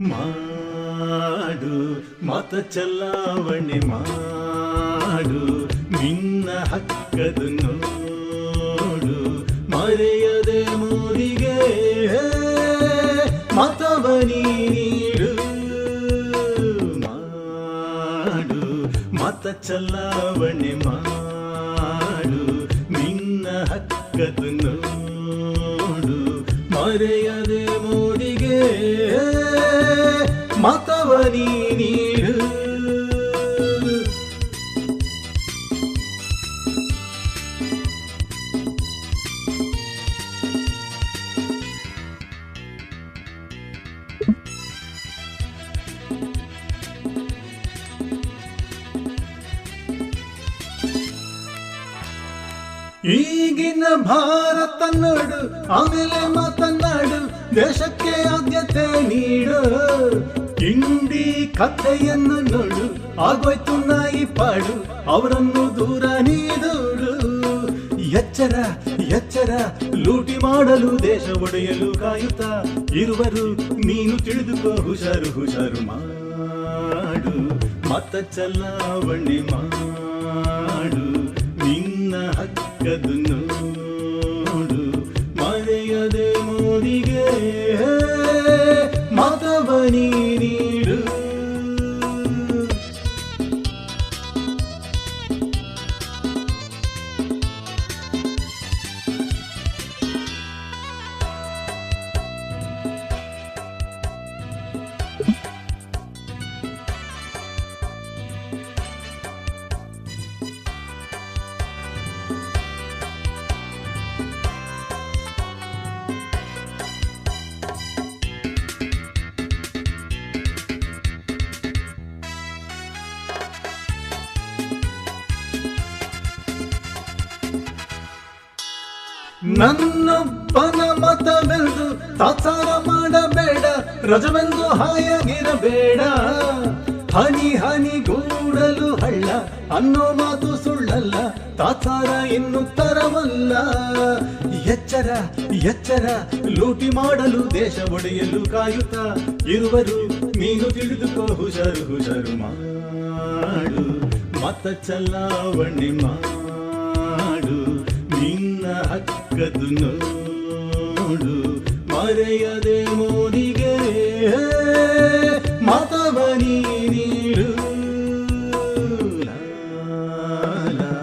ಮಾಡು, ಮತ ಚಲಾವಣೆ ಮಾಡು, ನಿನ್ನ ಹಕ್ಕದು ನೋಡು, ಮರೆಯದೆ ಮೋದಿಗೆ ಮತವ ನೀಡು. ಮಾಡು, ಮತ ಚಲಾವಣೆ ಮಾಡು, ನಿನ್ನ ಹಕ್ಕದು ನೋಡು, ಮರೆಯದೆ ಮತವ ನೀಡು ಈಗಿನ ಭಾರತ ನೋಡು ಆಮೇಲೆ ಮಾತನಾಡು ದೇಶಕ್ಕೆ ಆದ್ಯತೆ ನೀಡು. ಕಿಂಡಿ ಕಥೆಯನ್ನು ನೋಡು. ಆಗೋಯ್ತು ನಾಯಿ ಪಾಡು. ಅವರನ್ನು ದೂರ ನೀಡು ಎಚ್ಚರ ಎಚ್ಚರ, ಲೂಟಿ ಮಾಡಲು ದೇಶ ಒಡೆಯಲು ಕಾಯುತ್ತ. ಇರುವರು ನೀನು ತಿಳಿದುಕೋ, ಹುಷಾರು ಹುಷಾರು ಮಾಡು. ಮತ ಚಲಾವಣೆ ಮಾಡು. ನಿನ್ನ ಹಕ್ಕದು ನನ್ನೊಬ್ಬನ ಮತವೆಂದು ತಾತ್ಸಾರ ಮಾಡಬೇಡ, ರಜವೆಂದು ಹಾಯಾಗಿರಬೇಡ. ಹನಿ ಹನಿ ಗೂಡಲು ಹಳ್ಳ, ಅನ್ನೋ ಮಾತು ಸುಳ್ಳಲ್ಲ, ತಾತ್ಸಾರ ಇನ್ನು ತರವಲ್ಲ ಎಚ್ಚರ ಎಚ್ಚರ, ಲೂಟಿ ಮಾಡಲು ದೇಶ ಒಡೆಯಲು ಕಾಯುತ್ತ, ಇರುವರು ನೀನು ತಿಳಿದುಕೋ ಹುಷಾರು ಹುಷಾರು ಮಾಡು. ಮತ ಚಲಾವಣೆ ಮಾಡು. ಜಗದು ನೋಡು ಮರೆಯದೆ ಮೋದಿಗೆ ಮತವನಿ ನೀಡು la la